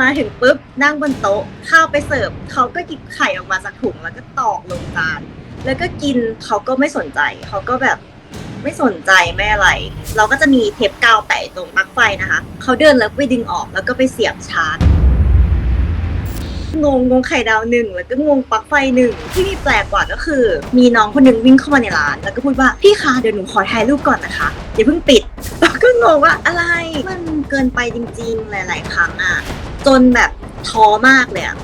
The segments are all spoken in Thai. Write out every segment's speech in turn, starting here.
มาถึงปุ๊บนั่งบนโต๊ะข้าวไปเสิร์ฟเขาก็หยิบไข่ออกมาจากถุงแล้วก็ตอกลงจานแล้วก็กินเขาก็ไม่สนใจเขาก็แบบไม่สนใจไม่อะไร เราก็จะมีเทปกาวแปะตรงปลั๊กไฟนะคะเขาเดินแล้วไปดึงออกแล้วก็ไปเสียบชาร์จงงงงไข่ดาวหนึ่งแล้วก็งงปลั๊กไฟหนึ่งที่มีแปลกกว่าก็คือ มีน้องคนหนึ่งวิ่งเข้ามาในร้าน แล้วก็พูดว่าพี่คะเดี๋ยวหนูขอถ่ายรูปก่อนนะคะอย่าเพิ่งปิดแล้วก็งงว่าอะไรมันเกินไปจริง ๆ หลาย ๆ ครั้งอะ จนแบบท้อมากเลยอะ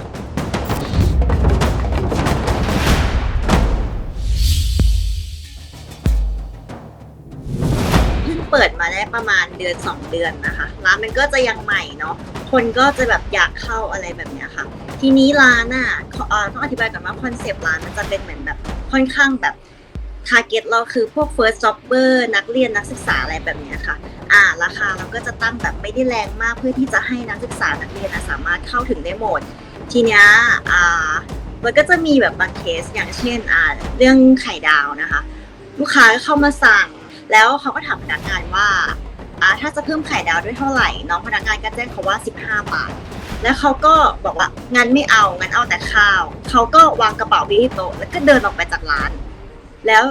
เพิ่งเปิดมาได้ประมาณเดือนสองเดือนนะคะ ร้านมันก็จะยังใหม่เนาะคนก็จะแบบอยากเข้าอะไรแบบเนี้ยค่ะ ทีนี้ร้านอะต้องอธิบายก่อนว่าคอนเซปต์ร้านมันจะเป็นเหมือนแบบค่อนข้างแบบ ทาร์เก็ตเราคือพวก first jobber นักเรียนนักศึกษาอะไรแบบนี้ค่ะ อ่าราคาเราก็จะตั้งแบบไม่ได้แรงมากเพื่อที่จะให้นักศึกษานักเรียนสามารถเข้าถึงได้หมด ทีเนี้ยอ่ามันก็จะมีแบบบางเคสอย่างเช่นอ่าเรื่องไข่ดาวนะคะ ลูกค้าเข้ามาสั่ง แล้วเขาก็ถามพนักงานว่าอ่าถ้าจะเพิ่มไข่ดาวด้วยเท่าไหร่ น้องพนักงานก็แจ้งเขาว่า 15 บาทแล้วเขาก็บอกว่างั้นไม่เอางั้นเอาแต่ข้าว เขาก็วางกระเป๋าไว้ที่โต๊ะแล้วก็เดินออกไปจากร้าน แล้ว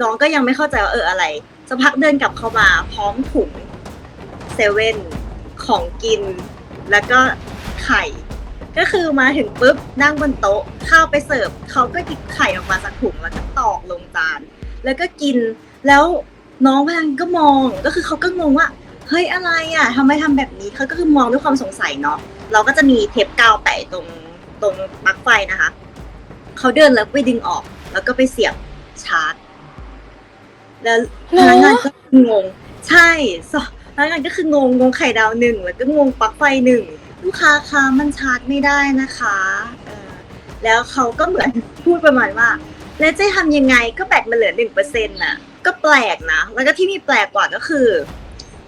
น้องก็ยังไม่เข้าใจว่าเอออะไรสักพักเดินกลับเข้ามาพร้อมถุงเซเว่นของกิน แล้วก็ไข่ ก็คือมาถึงปุ๊บนั่งบนโต๊ะข้าวไปเสิร์ฟเขาก็หยิบไข่ออกมาจากถุงแล้วก็ตอกลงจาน แล้วก็กินแล้วน้องพนังก็มองก็คือเขาก็งงว่าเฮ้ยอะไรอะทำไมทำแบบนี้เขาก็คือมองด้วยความสงสัยเนาะเราก็จะมีเทปกาวแปะตรงตรงปลั๊กไฟนะคะเขาเดินแล้วไปดึงออก แล้วก็ไปเสียบ ชาร์จ แล้วพนักงานก็งง ใช่สพนักงานก็คืองงงงไข่ดาวหนึ่งแล้วก็งงปลั๊กไฟหนึ่งลูกค้าคะมันชาร์จไม่ได้นะคะเออแล้วเขาก็เหมือนพูดประมาณว่า แล้วจะทำยังไงก็แบตมันเหลือหนึ่งเปอร์เซ็นต์น่ะ ก็แปลกนะ แล้วก็ที่มีแปลกกว่าก็คือ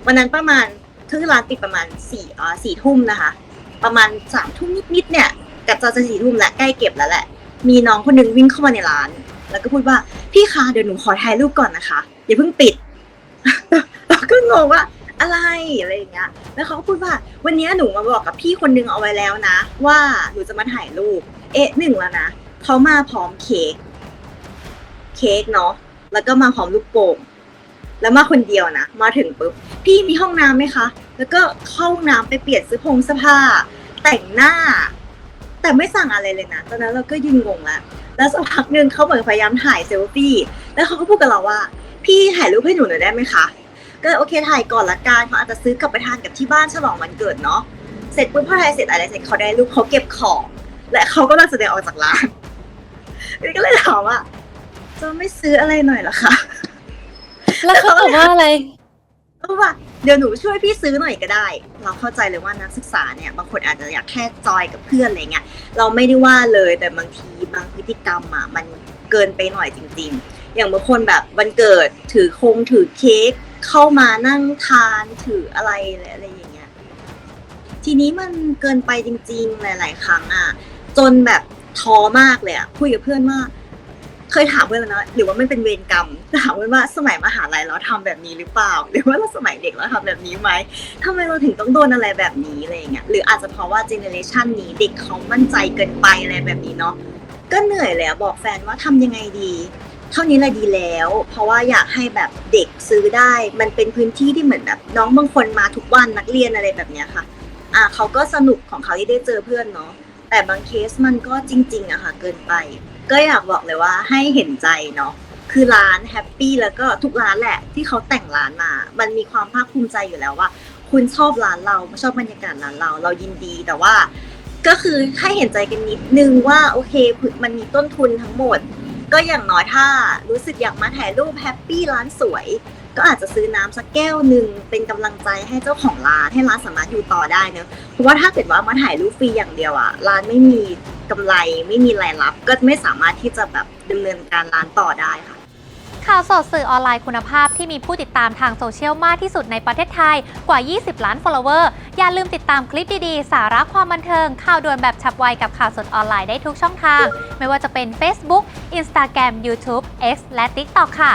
วันนั้นประมาณคือร้านปิดประมาณสี่อ่าสี่ทุ่มนะคะ ประมาณสามทุ่มนิดๆเนี่ยกับจะจะสี่ทุ่มแล้วใกล้เก็บแล้วแหละ มีน้องคนหนึงวิ่งเข้ามาในร้าน แล้วก็พูดว่าพี่คะเดี๋ยวหนูขอถ่ายรูปก่อนนะคะอย่าเพิ่งปิดเราก็งงว่าอะไรอะไรอย่างเงี้ย แล้วเขาก็พูดว่า วันนี้หนูมาบอกกับพี่คนนึงเอาไว้แล้วนะ ว่าหนูจะมาถ่ายรูป เอ๊ะหนึ่งแล้วนะเขามาพร้อมเค้กเค้กเนาะแล้วก็มาพร้อมลูกโป่งแล้วมาคนเดียวนะมาถึงปุ๊บพี่มีห้องน้ำไหมคะ แล้วก็เข้าห้องน้ำไปเปลี่ยนเสื้อผงเสื้อผ้า แต่งหน้า แต่ไม่สั่งอะไรเลยนะตอนนั้นเราก็ยืนงงแล้ว แล้วสักพักหนึ่งเขาเหมือนพยายามถ่ายเซลฟี่ แล้วเขาก็พูดกับเราว่า พี่ถ่ายรูปให้หนูหน่อยได้ไหมคะ ก็โอเคถ่ายก่อนละกันเขาอาจจะซื้อกลับไปทานกับที่บ้านฉลองวันเกิดเนาะ เสร็จปุ๊บพอถ่ายเสร็จอะไรเสร็จเขาได้รูปเขาเก็บของ และเขาก็มาแสดงออกจากร้านก็เลยถามว่าจะไม่ซื้ออะไรหน่อยหรอคะ แล้วเขาบอกว่าอะไร ก็ว่าเดี๋ยวหนูช่วยพี่ซื้อหน่อยก็ได้ เราเข้าใจเลยว่านักศึกษาเนี่ยบางคนอาจจะอยากแค่จอยกับเพื่อนอะไรเงี้ยเราไม่ได้ว่าเลยแต่บางทีบางพฤติกรรมอะมันเกินไปหน่อยจริง ๆ อย่างบางคนแบบวันเกิดถือคงถือเค้กเข้ามานั่งทานถืออะไรอะไรอย่างเงี้ย ทีนี้มันเกินไปจริง ๆ หลาย ๆ ครั้งอะจนแบบท้อมากเลยอะคุยกับเพื่อนว่า เคยถามเพื่อนแล้วนะ หรือว่าไม่เป็นเวรกรรมถามเพื่อนว่าสมัยมหาลัยเราทำแบบนี้หรือเปล่า หรือว่าเราสมัยเด็กเราทำแบบนี้ไหมทำไมเราถึงต้องโดนอะไรแบบนี้อะไรเงี้ยหรืออาจจะเพราะว่าเจเนอเรชันนี้เด็กเขามั่นใจเกินไปอะไรแบบนี้เนาะก็เหนื่อยเลยอะบอกแฟนว่าทำยังไงดีเท่านี้แหละดีแล้ว เพราะว่าอยากให้แบบเด็กซื้อได้ มันเป็นพื้นที่ที่เหมือนแบบน้องบางคนมาทุกวันนักเรียนอะไรแบบเนี้ยค่ะ อะเขาก็สนุกของเขาที่ได้เจอเพื่อนเนาะ แต่บางเคสมันก็จริง ๆอะค่ะ เกินไป ก็อยากบอกเลยว่าให้เห็นใจเนาะคือร้านแฮปปี้แล้วก็ทุกร้านแหละ ที่เขาแต่งร้านมา มันมีความภาคภูมิใจอยู่แล้วว่า คุณชอบร้านเราชอบบรรยากาศร้านเรา เรายินดีแต่ว่า ก็คือให้เห็นใจกันนิดนึงว่าโอเคมันมีต้นทุนทั้งหมด ก็อย่างน้อยถ้ารู้สึกอยากมาถ่ายรูปแฮปปี้ร้านสวย ก็อาจจะซื้อน้ำสักแก้วหนึ่งเป็นกำลังใจให้เจ้าของร้านให้ร้านสามารถอยู่ต่อได้เนอะเพราะว่าถ้าเกิดว่ามาถ่ายรูปฟรีอย่างเดียวอะร้านไม่มีกำไรไม่มีรายรับ ก็ไม่สามารถที่จะแบบดำเนินการร้านต่อได้ค่ะข่าวสดสื่อออนไลน์คุณภาพที่มีผู้ติดตามทางโซเชียลมากที่สุดในประเทศไทยกว่า 20 ล้าน follower อย่าลืมติดตามคลิปดีๆ สาระความบันเทิง ข่าวด่วนแบบฉับไวกับข่าวสดออนไลน์ได้ทุกช่องทาง ไม่ว่าจะเป็น Facebook Instagram YouTube X และ TikTok ค่ะ